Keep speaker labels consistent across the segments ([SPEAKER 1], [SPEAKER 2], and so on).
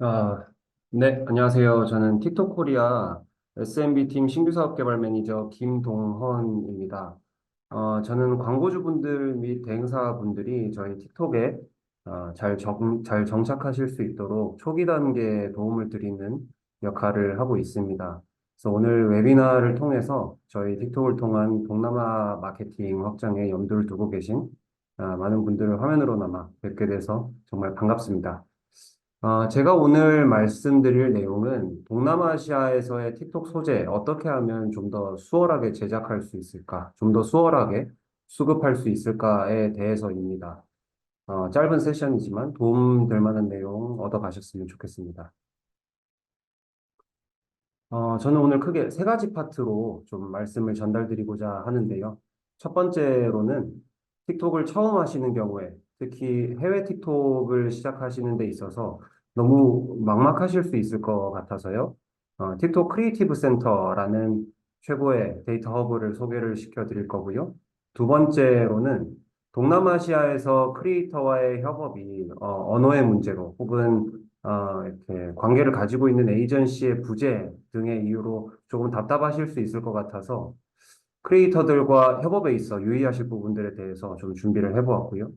[SPEAKER 1] 아, 네, 안녕하세요. 저는 틱톡 코리아 SMB 팀 신규 사업 개발 매니저 김동헌입니다. 어, 저는 광고주분들 및 대행사분들이 저희 틱톡에 어, 잘 정, 잘 정착하실 수 있도록 초기 단계에 도움을 드리는 역할을 하고 있습니다. 그래서 오늘 웨비나를 통해서 저희 틱톡을 통한 동남아 마케팅 확장에 염두를 두고 계신 아, 많은 분들을 화면으로나마 뵙게 돼서 정말 반갑습니다. 아, 제가 오늘 말씀드릴 내용은 동남아시아에서의 틱톡 소재 어떻게 하면 좀 더 수월하게 제작할 수 있을까, 좀 더 수월하게 수급할 수 있을까에 대해서입니다. 어, 짧은 세션이지만 도움 될 만한 내용 얻어 가셨으면 좋겠습니다. 어, 저는 오늘 크게 세 가지 파트로 좀 말씀을 전달드리고자 하는데요. 첫 번째로는 틱톡을 처음 하시는 경우에 특히 해외 틱톡을 시작하시는 데 있어서 너무 막막하실 수 있을 것 같아서요. 어, 틱톡 크리에이티브 센터라는 최고의 데이터 허브를 소개를 시켜드릴 거고요. 두 번째로는 동남아시아에서 크리에이터와의 협업이 어, 언어의 문제로 혹은 어, 이렇게 관계를 가지고 있는 에이전시의 부재 등의 이유로 조금 답답하실 수 있을 것 같아서 크리에이터들과 협업에 있어 유의하실 부분들에 대해서 좀 준비를 해보았고요.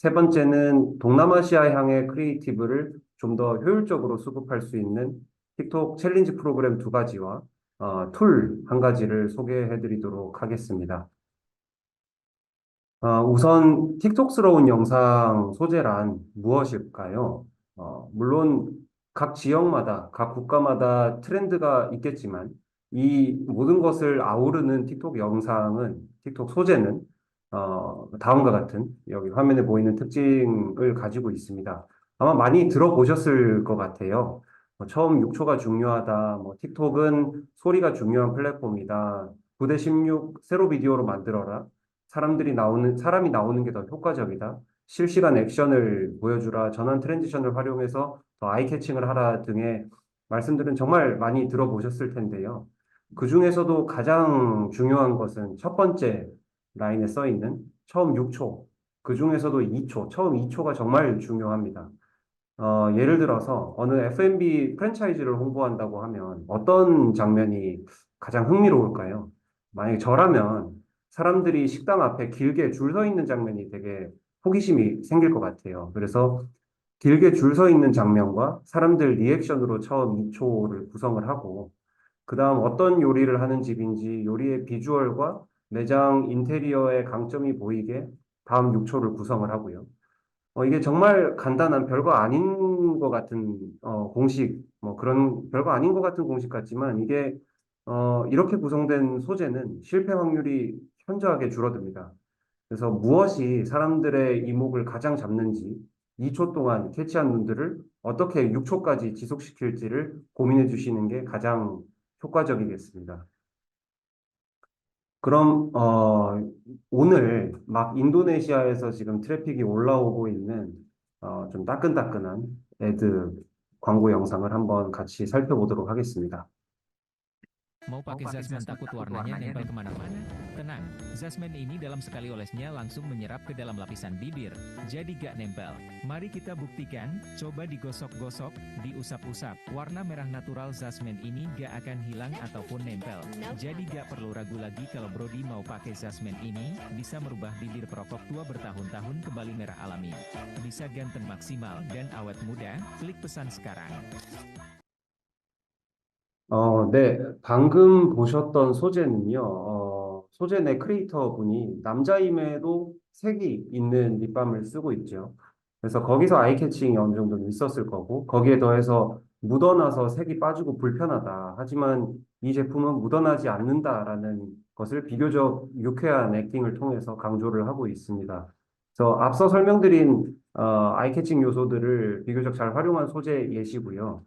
[SPEAKER 1] 세 번째는 동남아시아 향의 크리에이티브를 좀 더 효율적으로 수급할 수 있는 틱톡 챌린지 프로그램 두 가지와 어, 툴 한 가지를 소개해 드리도록 하겠습니다. 어, 우선 틱톡스러운 영상 소재란 무엇일까요? 어, 물론 각 지역마다, 각 국가마다 트렌드가 있겠지만 이 모든 것을 아우르는 틱톡 영상은, 틱톡 소재는 어, 다음과 같은 여기 화면에 보이는 특징을 가지고 있습니다. 아마 많이 들어보셨을 것 같아요. 뭐 처음 6초가 중요하다. 뭐 틱톡은 소리가 중요한 플랫폼이다. 9대 16 세로 비디오로 만들어라. 사람들이 나오는 사람이 나오는 게 더 효과적이다. 실시간 액션을 보여주라. 전환 트랜지션을 활용해서 더 아이 캐칭을 하라 등의 말씀들은 정말 많이 들어보셨을 텐데요. 그 중에서도 가장 중요한 것은 첫 번째 라인에 써 있는 처음 6초, 그 중에서도 2초, 처음 2초가 정말 중요합니다. 어, 예를 들어서 어느 F&B 프랜차이즈를 홍보한다고 하면 어떤 장면이 가장 흥미로울까요? 만약에 저라면 사람들이 식당 앞에 길게 줄 서 있는 장면이 되게 호기심이 생길 것 같아요. 그래서 길게 줄 서 있는 장면과 사람들 리액션으로 처음 2초를 구성을 하고, 그 다음 어떤 요리를 하는 집인지 요리의 비주얼과 매장 인테리어의 강점이 보이게 다음 6초를 구성을 하고요. 어, 이게 정말 간단한 별거 아닌 것 같은 어, 공식, 뭐 그런 별거 아닌 것 같은 공식 같지만 이게 어, 이렇게 구성된 소재는 실패 확률이 현저하게 줄어듭니다. 그래서 무엇이 사람들의 이목을 가장 잡는지 2초 동안 캐치한 눈들을 어떻게 6초까지 지속시킬지를 고민해 주시는 게 가장 효과적이겠습니다. 그럼 어, 오늘 막 인도네시아에서 지금 트래픽이 올라오고 있는 어, 좀 따끈따끈한 애드 광고 영상을 한번 같이 살펴보도록 하겠습니다.
[SPEAKER 2] Mau pakai Zasmen takut warnanya nempel ke mana-mana? Tenang, Zasmen ini dalam sekali olesnya langsung menyerap ke dalam lapisan bibir, jadi gak nempel. Mari kita buktikan, coba digosok-gosok, diusap-usap. Warna merah natural Zasmen ini gak akan hilang ataupun nempel. Jadi gak perlu ragu lagi kalau Brody mau pakai Zasmen ini, bisa merubah bibir perokok tua bertahun-tahun kembali merah alami. Bisa ganteng maksimal dan awet muda, klik pesan sekarang.
[SPEAKER 1] 어, 네, 방금 보셨던 소재는요, 어, 소재 내 크리에이터 분이 남자임에도 색이 있는 립밤을 쓰고 있죠. 그래서 거기서 아이 캐칭이 어느 정도는 있었을 거고, 거기에 더해서 묻어나서 색이 빠지고 불편하다. 하지만 이 제품은 묻어나지 않는다라는 것을 비교적 유쾌한 액팅을 통해서 강조를 하고 있습니다. 그래서 앞서 설명드린 어, 아이 캐칭 요소들을 비교적 잘 활용한 소재 예시고요.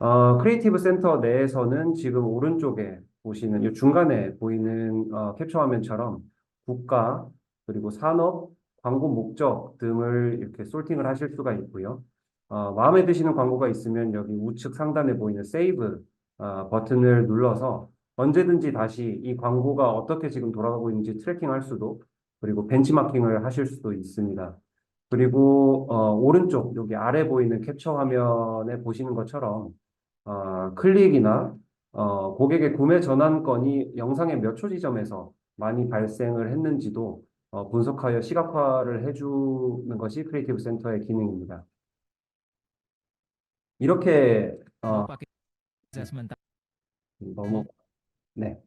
[SPEAKER 1] 어, 크리에이티브 센터 내에서는 지금 오른쪽에 보시는 이 중간에 보이는 어, 캡처 화면처럼 국가 그리고 산업, 광고 목적 등을 이렇게 솔팅을 하실 수가 있고요. 어, 마음에 드시는 광고가 있으면 여기 우측 상단에 보이는 세이브 어, 버튼을 눌러서 언제든지 다시 이 광고가 어떻게 지금 돌아가고 있는지 트래킹할 수도 그리고 벤치마킹을 하실 수도 있습니다. 그리고 어, 오른쪽 여기 아래 보이는 캡처 화면에 보시는 것처럼 어, 클릭이나 어, 고객의 구매 전환 건이 영상의 몇 초 지점에서 많이 발생을 했는지도 어, 분석하여 시각화를 해주는 것이 크리에이티브 센터의 기능입니다. 이렇게 어, 너무 네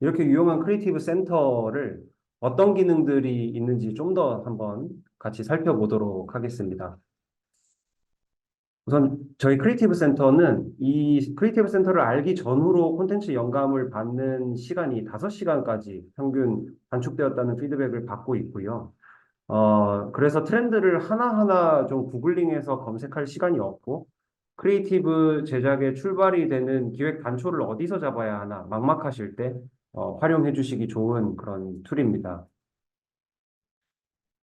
[SPEAKER 1] 이렇게 유용한 크리에이티브 센터를 어떤 기능들이 있는지 좀 더 한번 같이 살펴보도록 하겠습니다. 우선 저희 크리에이티브 센터는 이 크리에이티브 센터를 알기 전후로 콘텐츠 영감을 받는 시간이 5시간까지 평균 단축되었다는 피드백을 받고 있고요. 어, 그래서 트렌드를 하나하나 좀 구글링해서 검색할 시간이 없고 크리에이티브 제작의 출발이 되는 기획 단초를 어디서 잡아야 하나 막막하실 때 어, 활용해 주시기 좋은 그런 툴입니다.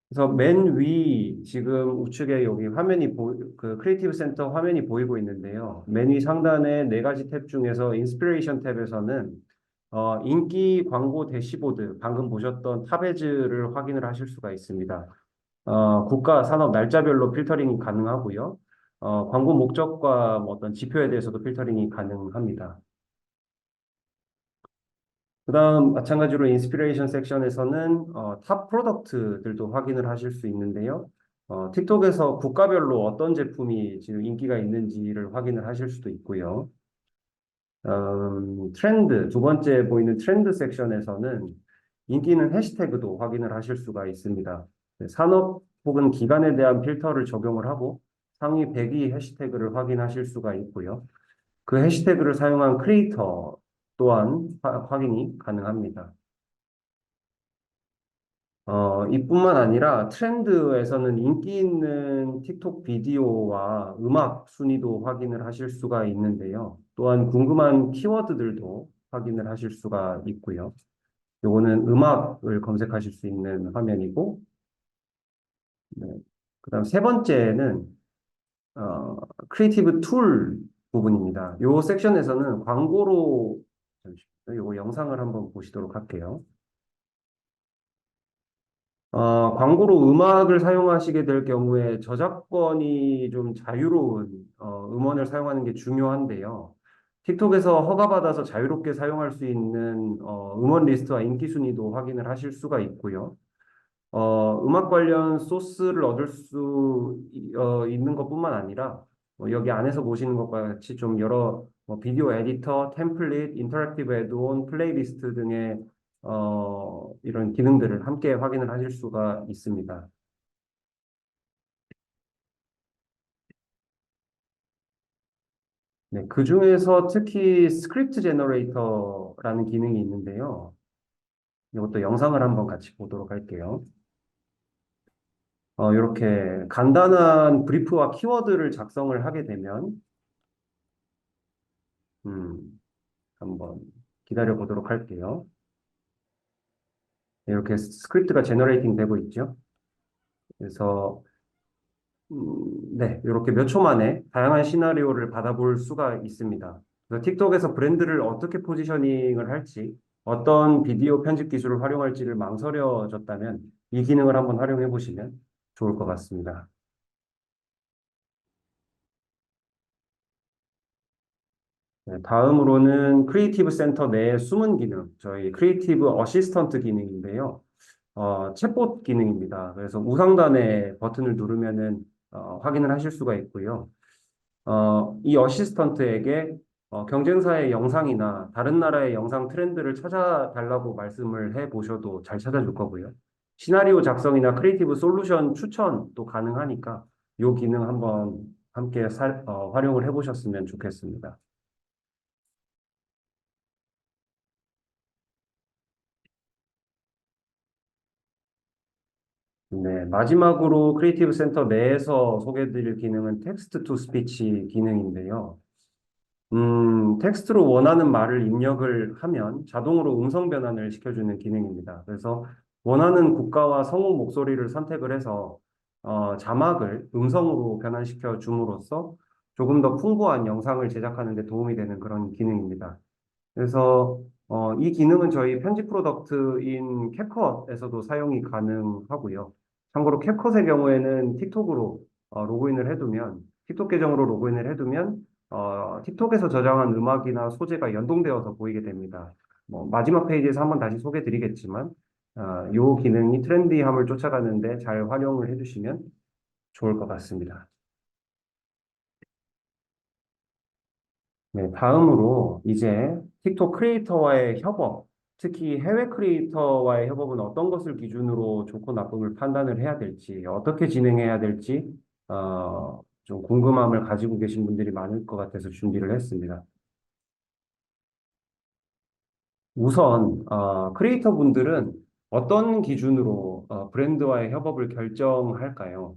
[SPEAKER 1] 그래서 맨 위 지금 우측에 여기 화면이 보, 그 크리에이티브 센터 화면이 보이고 있는데요. 맨 위 상단에 네 가지 탭 중에서 인스피레이션 탭에서는 어, 인기 광고 대시보드 방금 보셨던 탑에즈를 확인을 하실 수가 있습니다. 어, 국가 산업 날짜별로 필터링이 가능하고요. 어, 광고 목적과 뭐 어떤 지표에 대해서도 필터링이 가능합니다. 그 다음 마찬가지로 인스피레이션 섹션에서는 어, 탑 프로덕트들도 확인을 하실 수 있는데요. 어, 틱톡에서 국가별로 어떤 제품이 지금 인기가 있는지를 확인을 하실 수도 있고요. 음, 트렌드, 두 번째 보이는 트렌드 섹션에서는 인기 있는 해시태그도 확인을 하실 수가 있습니다. 네, 산업 혹은 기관에 대한 필터를 적용을 하고 상위 100위 해시태그를 확인하실 수가 있고요. 그 해시태그를 사용한 크리에이터 또한 화- 확인이 가능합니다. 어, 이뿐만 아니라 트렌드에서는 인기 있는 틱톡 비디오와 음악 순위도 확인을 하실 수가 있는데요. 또한 궁금한 키워드들도 확인을 하실 수가 있고요. 요거는 음악을 검색하실 수 있는 화면이고, 네. 그 다음 세 번째는 어, 크리에이티브 툴 부분입니다. 요 섹션에서는 광고로 요. 요거 영상을 한번 보시도록 할게요. 어, 광고로 음악을 사용하시게 될 경우에 저작권이 좀 자유로운 어, 음원을 사용하는 게 중요한데요. 틱톡에서 허가받아서 자유롭게 사용할 수 있는 어, 음원 리스트와 인기 순위도 확인을 하실 수가 있고요. 어, 음악 관련 소스를 얻을 수 이- 어, 있는 것뿐만 아니라 어, 여기 안에서 보시는 것과 같이 좀 여러 뭐 비디오 에디터, 템플릿, 인터랙티브 애드온, 플레이리스트 등의 어, 이런 기능들을 함께 확인을 하실 수가 있습니다. 네, 그 중에서 특히 스크립트 제너레이터라는 기능이 있는데요. 이것도 영상을 한번 같이 보도록 할게요. 어, 이렇게 간단한 브리프와 키워드를 작성을 하게 되면, 음, 한번 기다려 보도록 할게요. 이렇게 스크립트가 제너레이팅 되고 있죠. 그래서, 음, 네, 이렇게 몇 초 만에 다양한 시나리오를 받아볼 수가 있습니다. 그래서 틱톡에서 브랜드를 어떻게 포지셔닝을 할지, 어떤 비디오 편집 기술을 활용할지를 망설여졌다면 이 기능을 한번 활용해 보시면 좋을 것 같습니다. 다음으로는 크리에이티브 센터 내의 숨은 기능, 저희 크리에이티브 어시스턴트 기능인데요. 어, 챗봇 기능입니다. 그래서 우상단에 버튼을 누르면은 어, 확인을 하실 수가 있고요. 어, 이 어시스턴트에게 어, 경쟁사의 영상이나 다른 나라의 영상 트렌드를 찾아달라고 말씀을 해 보셔도 잘 찾아줄 거고요. 시나리오 작성이나 크리에이티브 솔루션 추천도 가능하니까 이 기능 한번 함께 살- 어, 활용을 해 보셨으면 좋겠습니다. 네, 마지막으로 크리에이티브 센터 내에서 소개해드릴 기능은 텍스트 투 스피치 기능인데요. 음, 텍스트로 원하는 말을 입력을 하면 자동으로 음성 변환을 시켜주는 기능입니다. 그래서 원하는 국가와 성우 목소리를 선택을 해서 어, 자막을 음성으로 변환시켜 줌으로써 조금 더 풍부한 영상을 제작하는 데 도움이 되는 그런 기능입니다. 그래서 어, 이 기능은 저희 편집 프로덕트인 캡컷에서도 사용이 가능하고요. 참고로 캡컷의 경우에는 틱톡으로 어, 로그인을 해두면, 틱톡 계정으로 로그인을 해두면, 어, 틱톡에서 저장한 음악이나 소재가 연동되어서 보이게 됩니다. 뭐, 마지막 페이지에서 한번 다시 소개해 드리겠지만, 어, 요 기능이 트렌디함을 쫓아가는데 잘 활용을 해주시면 좋을 것 같습니다. 네, 다음으로 이제 틱톡 크리에이터와의 협업, 특히 해외 크리에이터와의 협업은 어떤 것을 기준으로 좋고 나쁨을 판단을 해야 될지, 어떻게 진행해야 될지, 어, 좀 궁금함을 가지고 계신 분들이 많을 것 같아서 준비를 했습니다. 우선, 어, 크리에이터 분들은 어떤 기준으로 어, 브랜드와의 협업을 결정할까요?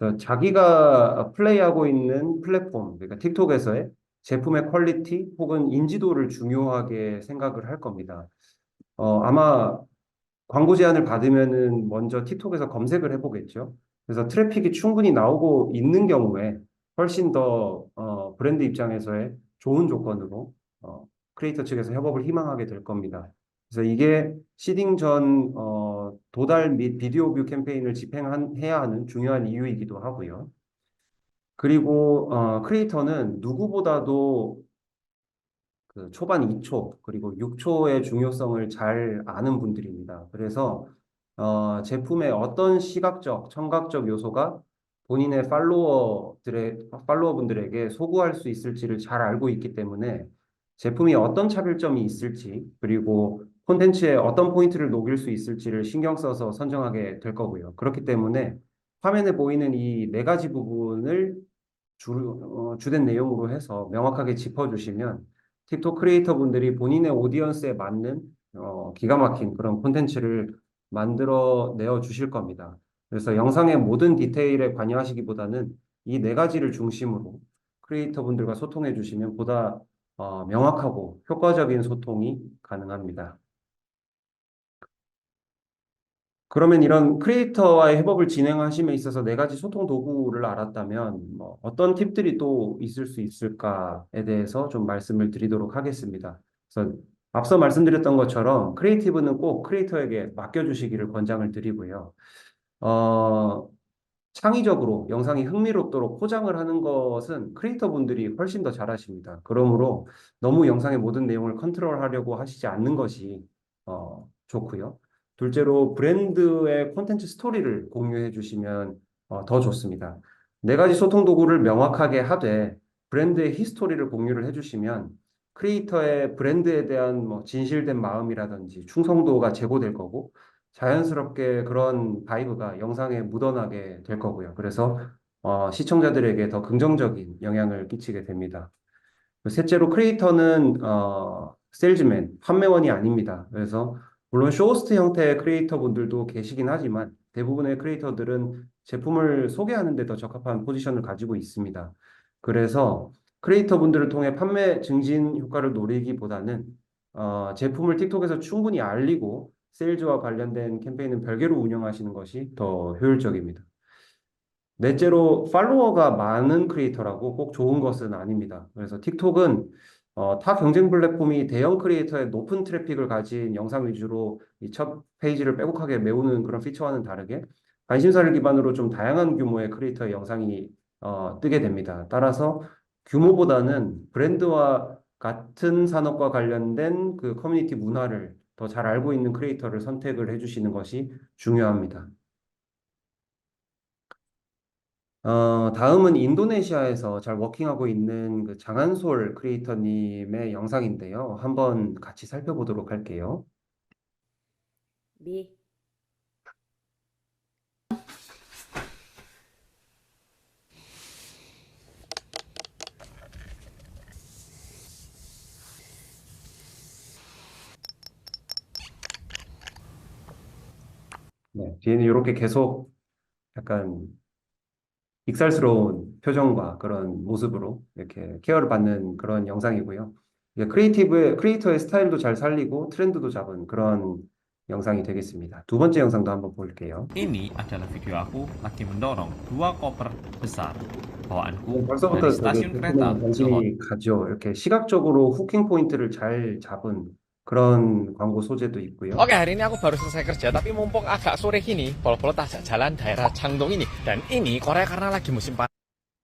[SPEAKER 1] 어, 자기가 플레이하고 있는 플랫폼, 그러니까 틱톡에서의 제품의 퀄리티 혹은 인지도를 중요하게 생각을 할 겁니다. 어, 아마 광고 제안을 받으면은 먼저 틱톡에서 검색을 해보겠죠. 그래서 트래픽이 충분히 나오고 있는 경우에 훨씬 더 어, 브랜드 입장에서의 좋은 조건으로 어, 크리에이터 측에서 협업을 희망하게 될 겁니다. 그래서 이게 시딩 전 어, 도달 및 비디오 뷰 캠페인을 집행해야 하는 중요한 이유이기도 하고요. 그리고 어, 크리에이터는 누구보다도 그 초반 2초 그리고 6초의 중요성을 잘 아는 분들입니다. 그래서 어, 제품의 어떤 시각적, 청각적 요소가 본인의 팔로워들의 팔로워분들에게 소구할 수 있을지를 잘 알고 있기 때문에 제품이 어떤 차별점이 있을지 그리고 콘텐츠에 어떤 포인트를 녹일 수 있을지를 신경 써서 선정하게 될 거고요. 그렇기 때문에 화면에 보이는 이 네 가지 부분을 주, 어, 주된 내용으로 해서 명확하게 짚어주시면 틱톡 크리에이터 분들이 본인의 오디언스에 맞는 어, 기가 막힌 그런 콘텐츠를 만들어 내어 주실 겁니다. 그래서 영상의 모든 디테일에 관여하시기보다는 이 네 가지를 중심으로 크리에이터 분들과 소통해 주시면 보다 어, 명확하고 효과적인 소통이 가능합니다. 그러면 이런 크리에이터와의 협업을 진행하심에 있어서 네 가지 소통 도구를 알았다면 뭐 어떤 팁들이 또 있을 수 있을까에 대해서 좀 말씀을 드리도록 하겠습니다. 그래서 앞서 말씀드렸던 것처럼 크리에이티브는 꼭 크리에이터에게 맡겨주시기를 권장을 드리고요. 어, 창의적으로 영상이 흥미롭도록 포장을 하는 것은 크리에이터 분들이 훨씬 더 잘하십니다. 그러므로 너무 영상의 모든 내용을 컨트롤하려고 하시지 않는 것이 어, 좋고요. 둘째로 브랜드의 콘텐츠 스토리를 공유해 주시면 어, 더 좋습니다. 네 가지 소통 도구를 명확하게 하되 브랜드의 히스토리를 공유를 해 주시면 크리에이터의 브랜드에 대한 뭐 진실된 마음이라든지 충성도가 제고될 거고 자연스럽게 그런 바이브가 영상에 묻어나게 될 거고요. 그래서 어, 시청자들에게 더 긍정적인 영향을 끼치게 됩니다. 셋째로 크리에이터는 어, 세일즈맨, 판매원이 아닙니다. 그래서 물론 쇼호스트 형태의 크리에이터 분들도 계시긴 하지만 대부분의 크리에이터들은 제품을 소개하는 데 더 적합한 포지션을 가지고 있습니다. 그래서 크리에이터 분들을 통해 판매 증진 효과를 노리기보다는 어, 제품을 틱톡에서 충분히 알리고 세일즈와 관련된 캠페인은 별개로 운영하시는 것이 더 효율적입니다. 넷째로 팔로워가 많은 크리에이터라고 꼭 좋은 것은 아닙니다. 그래서 틱톡은 어, 타 경쟁 플랫폼이 대형 크리에이터의 높은 트래픽을 가진 영상 위주로 이 첫 페이지를 빼곡하게 메우는 그런 피처와는 다르게 관심사를 기반으로 좀 다양한 규모의 크리에이터의 영상이 어, 뜨게 됩니다. 따라서 규모보다는 브랜드와 같은 산업과 관련된 그 커뮤니티 문화를 더 잘 알고 있는 크리에이터를 선택을 해주시는 것이 중요합니다. 어, 다음은 인도네시아에서 잘 워킹하고 있는 그 장한솔 크리에이터님의 영상인데요. 한번 같이 살펴보도록 할게요.
[SPEAKER 3] B
[SPEAKER 1] 네, 뒤에는 이렇게 계속 약간 익살스러운 표정과 그런 모습으로 이렇게 케어를 받는 그런 영상이고요. 크리에이티브의, 크리에이터의 스타일도 잘 살리고 트렌드도 잡은 그런 영상이 되겠습니다. 두 번째 영상도 한번 볼게요.
[SPEAKER 4] Ini adalah video aku lagi mendorong dua koper besar bawaanku
[SPEAKER 1] 뭐 벌써부터
[SPEAKER 4] dari
[SPEAKER 1] 되게
[SPEAKER 4] stasiun kereta
[SPEAKER 1] 제품에
[SPEAKER 4] ke
[SPEAKER 1] 관심이 가죠. 이렇게 시각적으로 후킹 포인트를 잘 잡은 그런 광고 소재도 있고요.
[SPEAKER 3] Oke, hari ini aku baru selesai kerja, tapi mumpung agak sore gini, pol-pol tajak jalan daerah Changdong ini. Dan ini Korea karena lagi musim panas.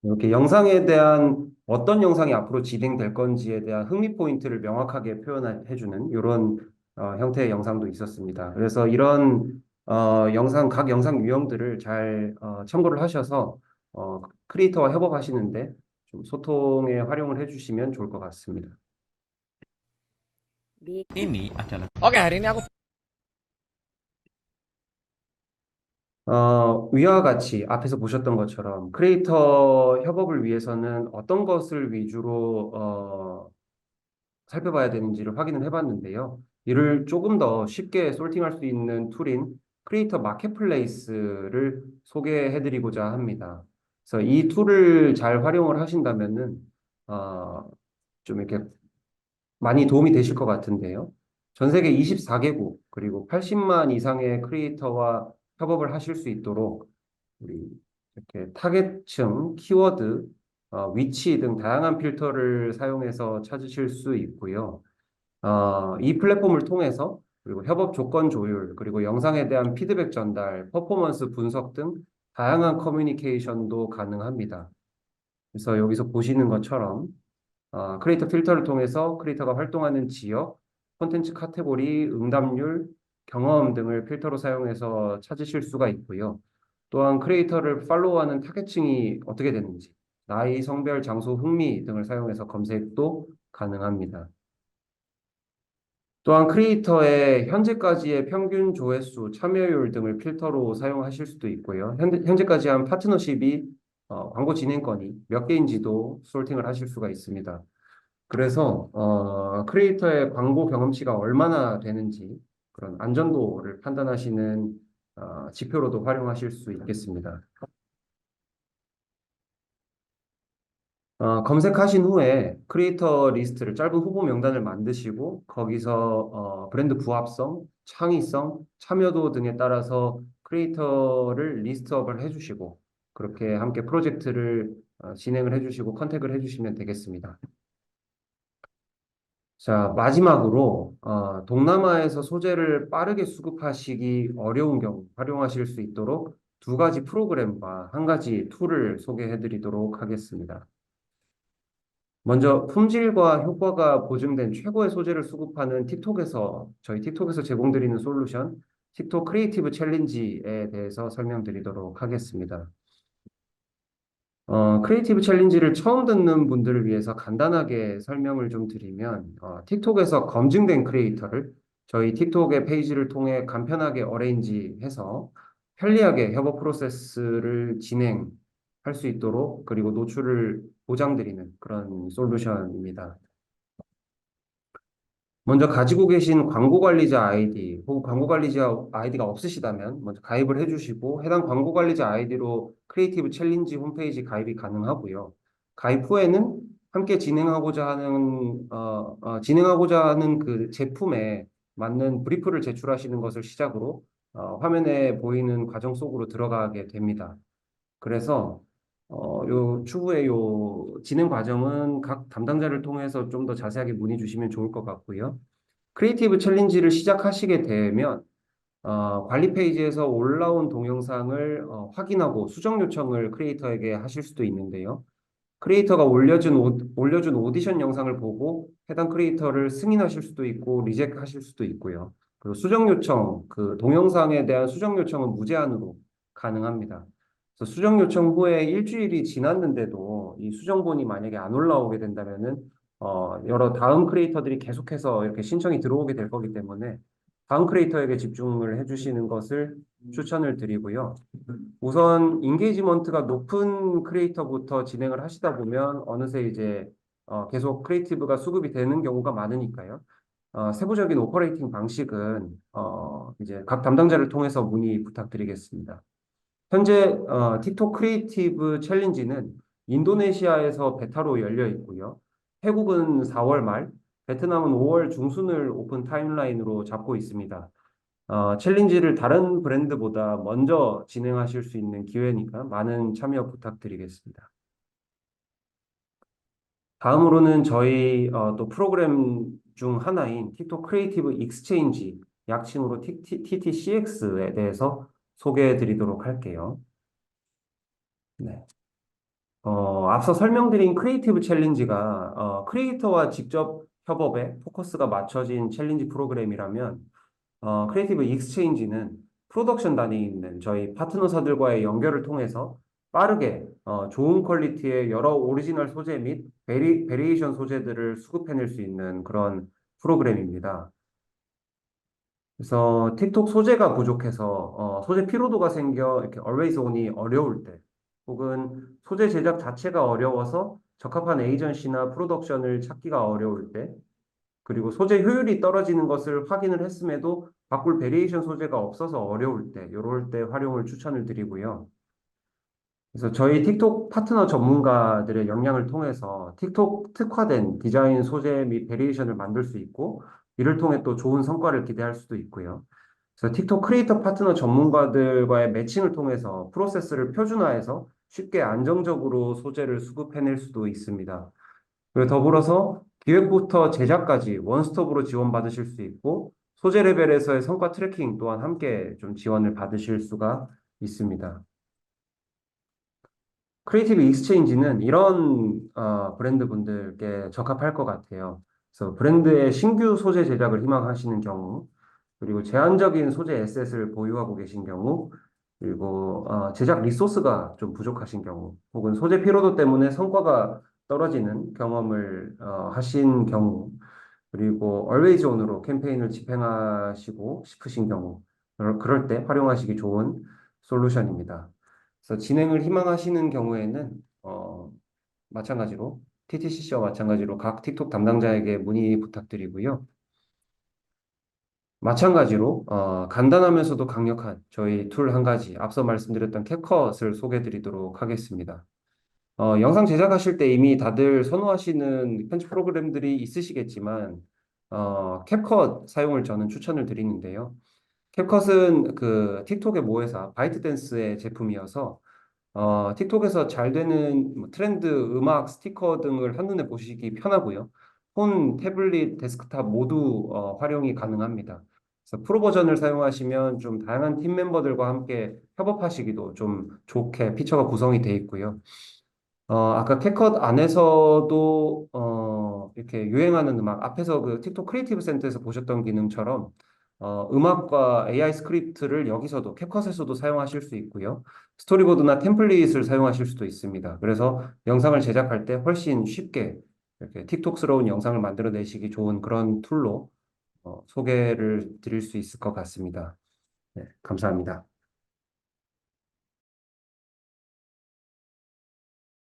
[SPEAKER 1] 이렇게 영상에 대한 어떤 영상이 앞으로 진행될 건지에 대한 흥미 포인트를 명확하게 표현해주는 이런 어, 형태의 영상도 있었습니다. 그래서 이런 어, 영상 각 영상 유형들을 잘 어, 참고를 하셔서 어, 크리에이터와 협업하시는데 좀 소통에 활용을 해주시면 좋을 것 같습니다.
[SPEAKER 4] Ini adalah
[SPEAKER 3] Oke, hari ini aku
[SPEAKER 1] 어, 위와 같이 앞에서 보셨던 것처럼 크리에이터 협업을 위해서는 어떤 것을 위주로 어, 살펴봐야 되는지를 확인을 해봤는데요. 이를 조금 더 쉽게 솔팅할 수 있는 툴인 크리에이터 마켓플레이스를 소개해드리고자 합니다. 그래서 이 툴을 잘 활용을 하신다면은 어, 좀 이렇게 많이 도움이 되실 것 같은데요. 전 세계 24개국 그리고 80만 이상의 크리에이터와 협업을 하실 수 있도록 우리 이렇게 타겟층, 키워드, 어, 위치 등 다양한 필터를 사용해서 찾으실 수 있고요. 어, 이 플랫폼을 통해서 그리고 협업 조건 조율, 그리고 영상에 대한 피드백 전달, 퍼포먼스 분석 등 다양한 커뮤니케이션도 가능합니다. 그래서 여기서 보시는 것처럼 어, 크리에이터 필터를 통해서 크리에이터가 활동하는 지역, 콘텐츠 카테고리, 응답률, 경험 등을 필터로 사용해서 찾으실 수가 있고요. 또한 크리에이터를 팔로우하는 타겟층이 어떻게 되는지, 나이, 성별, 장소, 흥미 등을 사용해서 검색도 가능합니다. 또한 크리에이터의 현재까지의 평균 조회수, 참여율 등을 필터로 사용하실 수도 있고요. 현재, 현재까지 한 파트너십이 어, 광고 진행건이 몇 개인지도 솔팅을 하실 수가 있습니다. 그래서 어, 크리에이터의 광고 경험치가 얼마나 되는지 그런 안전도를 판단하시는 어, 지표로도 활용하실 수 있겠습니다. 어, 검색하신 후에 크리에이터 리스트를 짧은 후보 명단을 만드시고 거기서 어, 브랜드 부합성, 창의성, 참여도 등에 따라서 크리에이터를 리스트업을 해주시고 그렇게 함께 프로젝트를 어, 진행을 해주시고 컨택을 해주시면 되겠습니다. 자, 마지막으로 어, 동남아에서 소재를 빠르게 수급하시기 어려운 경우 활용하실 수 있도록 두 가지 프로그램과 한 가지 툴을 소개해 드리도록 하겠습니다. 먼저 품질과 효과가 보증된 최고의 소재를 수급하는 틱톡에서 저희 틱톡에서 제공드리는 솔루션 틱톡 크리에이티브 챌린지에 대해서 설명드리도록 하겠습니다. 어, 크리에이티브 챌린지를 처음 듣는 분들을 위해서 간단하게 설명을 좀 드리면, 어, 틱톡에서 검증된 크리에이터를 저희 틱톡의 페이지를 통해 간편하게 어레인지해서 편리하게 협업 프로세스를 진행할 수 있도록 그리고 노출을 보장드리는 그런 솔루션입니다. 먼저 가지고 계신 광고 관리자 아이디 혹은 광고 관리자 아이디가 없으시다면 먼저 가입을 해주시고 해당 광고 관리자 아이디로 크리에이티브 챌린지 홈페이지 가입이 가능하고요. 가입 후에는 함께 진행하고자 하는 어, 어, 진행하고자 하는 그 제품에 맞는 브리프를 제출하시는 것을 시작으로 어, 화면에 보이는 과정 속으로 들어가게 됩니다. 그래서 어, 요 추후에 요 진행 과정은 각 담당자를 통해서 좀 더 자세하게 문의 주시면 좋을 것 같고요. 크리에이티브 챌린지를 시작하시게 되면 어, 관리 페이지에서 올라온 동영상을 어, 확인하고 수정 요청을 크리에이터에게 하실 수도 있는데요. 크리에이터가 올려준, 오, 올려준 오디션 영상을 보고 해당 크리에이터를 승인하실 수도 있고 리젝트 하실 수도 있고요. 그리고 수정 요청, 그 동영상에 대한 수정 요청은 무제한으로 가능합니다. 그래서 수정 요청 후에 일주일이 지났는데도 이 수정본이 만약에 안 올라오게 된다면은 어, 여러 다음 크리에이터들이 계속해서 이렇게 신청이 들어오게 될 거기 때문에 다음 크리에이터에게 집중을 해주시는 것을 추천을 드리고요. 우선 인게이지먼트가 높은 크리에이터부터 진행을 하시다 보면 어느새 이제 어, 계속 크리에이티브가 수급이 되는 경우가 많으니까요. 어, 세부적인 오퍼레이팅 방식은 어, 이제 각 담당자를 통해서 문의 부탁드리겠습니다. 현재 어, 틱톡 크리에이티브 챌린지는 인도네시아에서 베타로 열려 있고요. 태국은 4월 말, 베트남은 5월 중순을 오픈 타임라인으로 잡고 있습니다. 어, 챌린지를 다른 브랜드보다 먼저 진행하실 수 있는 기회니까 많은 참여 부탁드리겠습니다. 다음으로는 저희 어, 또 프로그램 중 하나인 틱톡 크리에이티브 익스체인지, 약칭으로 TTCX에 대해서 소개해 드리도록 할게요. 네. 어, 앞서 설명드린 크리에이티브 챌린지가 어, 크리에이터와 직접 협업에 포커스가 맞춰진 챌린지 프로그램이라면 어, 크리에이티브 익스체인지는 프로덕션 단위에 있는 저희 파트너사들과의 연결을 통해서 빠르게 어, 좋은 퀄리티의 여러 오리지널 소재 및 베리, 베리에이션 소재들을 수급해낼 수 있는 그런 프로그램입니다. 그래서 틱톡 소재가 부족해서 어, 소재 피로도가 생겨 이렇게 always on이 어려울 때 혹은 소재 제작 자체가 어려워서 적합한 에이전시나 프로덕션을 찾기가 어려울 때 그리고 소재 효율이 떨어지는 것을 확인을 했음에도 바꿀 베리에이션 소재가 없어서 어려울 때 이럴 때 활용을 추천을 드리고요. 그래서 저희 틱톡 파트너 전문가들의 역량을 통해서 틱톡 특화된 디자인 소재 및 베리에이션을 만들 수 있고 이를 통해 또 좋은 성과를 기대할 수도 있고요. 그래서 틱톡 크리에이터 파트너 전문가들과의 매칭을 통해서 프로세스를 표준화해서 쉽게 안정적으로 소재를 수급해낼 수도 있습니다. 그리고 더불어서 기획부터 제작까지 원스톱으로 지원받으실 수 있고 소재 레벨에서의 성과 트래킹 또한 함께 좀 지원을 받으실 수가 있습니다. 크리에이티브 익스체인지는 이런 어, 브랜드 분들께 적합할 것 같아요. 그래서 브랜드의 신규 소재 제작을 희망하시는 경우, 그리고 제한적인 소재 에셋을 보유하고 계신 경우, 그리고 어, 제작 리소스가 좀 부족하신 경우, 혹은 소재 피로도 때문에 성과가 떨어지는 경험을 어, 하신 경우, 그리고 always on으로 캠페인을 집행하시고 싶으신 경우, 그럴, 때 활용하시기 좋은 솔루션입니다. 그래서 진행을 희망하시는 경우에는 어, 마찬가지로 TTCC와 마찬가지로 각 틱톡 담당자에게 문의 부탁드리고요. 마찬가지로 어, 간단하면서도 강력한 저희 툴 한 가지 앞서 말씀드렸던 캡컷을 소개해 드리도록 하겠습니다. 어, 영상 제작하실 때 이미 다들 선호하시는 편집 프로그램들이 있으시겠지만 어, 캡컷 사용을 저는 추천을 드리는데요. 캡컷은 그 틱톡의 모회사 바이트댄스의 제품이어서 어, 틱톡에서 잘 되는 뭐 트렌드, 음악, 스티커 등을 한눈에 보시기 편하고요. 폰, 태블릿, 데스크탑 모두 어, 활용이 가능합니다. 그래서 프로 버전을 사용하시면 좀 다양한 팀 멤버들과 함께 협업하시기도 좀 좋게 피처가 구성이 되어 있고요. 어, 아까 캡컷 안에서도 어, 이렇게 유행하는 음악 앞에서 그 틱톡 크리에이티브 센터에서 보셨던 기능처럼 어, 음악과 AI 스크립트를 여기서도 캡컷에서도 사용하실 수 있고요. 스토리보드나 템플릿을 사용하실 수도 있습니다. 그래서 영상을 제작할 때 훨씬 쉽게 이렇게 틱톡스러운 영상을 만들어내시기 좋은 그런 툴로 어, 소개를 드릴 수 있을 것 같습니다. 네, 감사합니다.